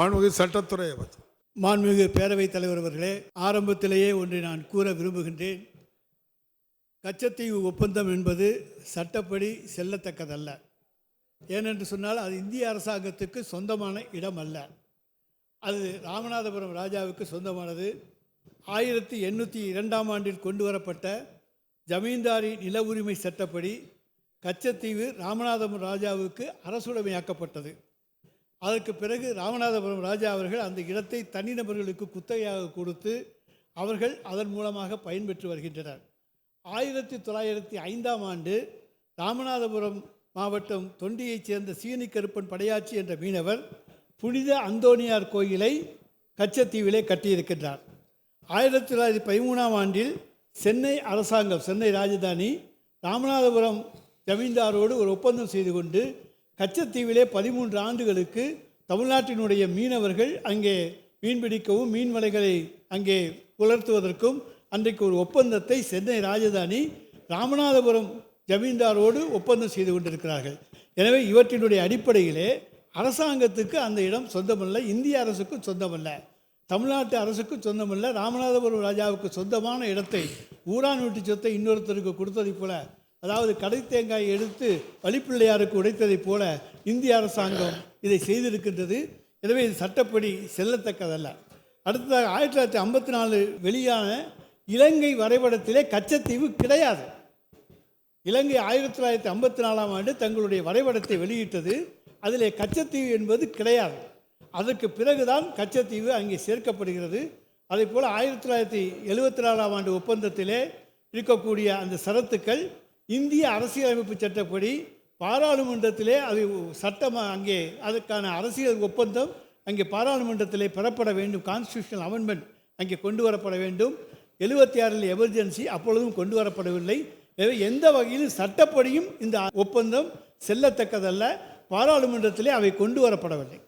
மாண்புமிகு சட்டத்துறை அமைச்சர். மாண்புமிகு பேரவைத் தலைவர் அவர்களே ஆரம்பத்திலேயே ஒன்றை நான் கூற விரும்புகின்றேன். கச்சத்தீவு ஒப்பந்தம் என்பது சட்டப்படி செல்லத்தக்கதல்ல. ஏனென்று சொன்னால் அது இந்திய அரசாங்கத்துக்கு சொந்தமான இடம் அல்ல அது ராமநாதபுரம் ராஜாவுக்கு சொந்தமானது. ஆயிரத்தி எண்ணூற்றி இரண்டாம் ஆண்டில் கொண்டு வரப்பட்ட ஜமீன்தாரி நில உரிமை சட்டப்படி கச்சத்தீவு ராமநாதபுரம் ராஜாவுக்கு அரசுடைமையாக்கப்பட்டது. அதற்கு பிறகு ராமநாதபுரம் ராஜா அவர்கள் அந்த இடத்தை தனிநபர்களுக்கு குத்தகையாக கொடுத்து அவர்கள் அதன் மூலமாக பயன்பெற்று வருகின்றனர். ஆயிரத்தி தொள்ளாயிரத்தி ஐந்தாம் ஆண்டு ராமநாதபுரம் மாவட்டம் தொண்டியைச் சேர்ந்த சீனி கருப்பன் படையாச்சி என்ற மீனவர் புனித அந்தோனியார் கோயிலை கச்சத்தீவிலே கட்டியிருக்கின்றார். ஆயிரத்தி தொள்ளாயிரத்தி பதிமூணாம் ஆண்டில் சென்னை அரசாங்கம் சென்னை ராஜதானி ராமநாதபுரம் ஜமீன்தாரோடு ஒரு ஒப்பந்தம் செய்து கொண்டு கச்சத்தீவிலே பதிமூன்று ஆண்டுகளுக்கு தமிழ்நாட்டினுடைய மீனவர்கள் அங்கே மீன்பிடிக்கவும் மீன் வலைகளை அங்கே புலர்த்துவதற்கும் அன்றைக்கு ஒரு ஒப்பந்தத்தை சென்னை ராஜதானி ராமநாதபுரம் ஜமீன்தாரோடு ஒப்பந்தம் செய்து கொண்டிருக்கிறார்கள். எனவே இவற்றினுடைய அடிப்படையிலே அரசாங்கத்துக்கு அந்த இடம் சொந்தமல்ல இந்திய அரசுக்கும் சொந்தமல்ல. தமிழ்நாட்டு அரசுக்கு சொந்தமல்ல ராமநாதபுரம் ராஜாவுக்கு சொந்தமான இடத்தை ஊரான் வீட்டு சொத்தை இன்னொருத்தருக்கு கொடுத்ததைப் போல அதாவது கடை தேங்காயை எடுத்து வழிப்பிள்ளையாருக்கு உடைத்ததைப் போல இந்திய அரசாங்கம் இதை செய்திருக்கின்றது. எனவே இது சட்டப்படி செல்லத்தக்கதல்ல. அடுத்ததாக ஆயிரத்தி தொள்ளாயிரத்தி ஐம்பத்தி நாலு வெளியான இலங்கை வரைபடத்திலே கச்சத்தீவு கிடையாது. இலங்கை ஆயிரத்தி தொள்ளாயிரத்தி ஐம்பத்தி நாலாம் ஆண்டு தங்களுடைய வரைபடத்தை வெளியிட்டது. அதிலே கச்சத்தீவு என்பது கிடையாது. அதற்கு பிறகுதான் கச்சத்தீவு அங்கே சேர்க்கப்படுகிறது. அதே போல் ஆயிரத்தி தொள்ளாயிரத்தி எழுபத்தி நாலாம் ஆண்டு ஒப்பந்தத்திலே இருக்கக்கூடிய அந்த சரத்துக்கள் இந்திய அரசியலமைப்பு சட்டப்படி பாராளுமன்றத்திலே அது சட்டமாக அங்கே அதற்கான அரசியல் ஒப்பந்தம் அங்கே பாராளுமன்றத்திலே பெறப்பட வேண்டும். கான்ஸ்டியூஷனல் அமெண்ட்மெண்ட் அங்கே கொண்டு வரப்பட வேண்டும். எழுபத்தி ஆறில் எமர்ஜென்சி அப்பொழுதும் கொண்டு வரப்படவில்லை. எனவே எந்த வகையிலும் சட்டப்படியும் இந்த ஒப்பந்தம் செல்லத்தக்கதல்ல. பாராளுமன்றத்திலே அவை கொண்டு வரப்படவில்லை.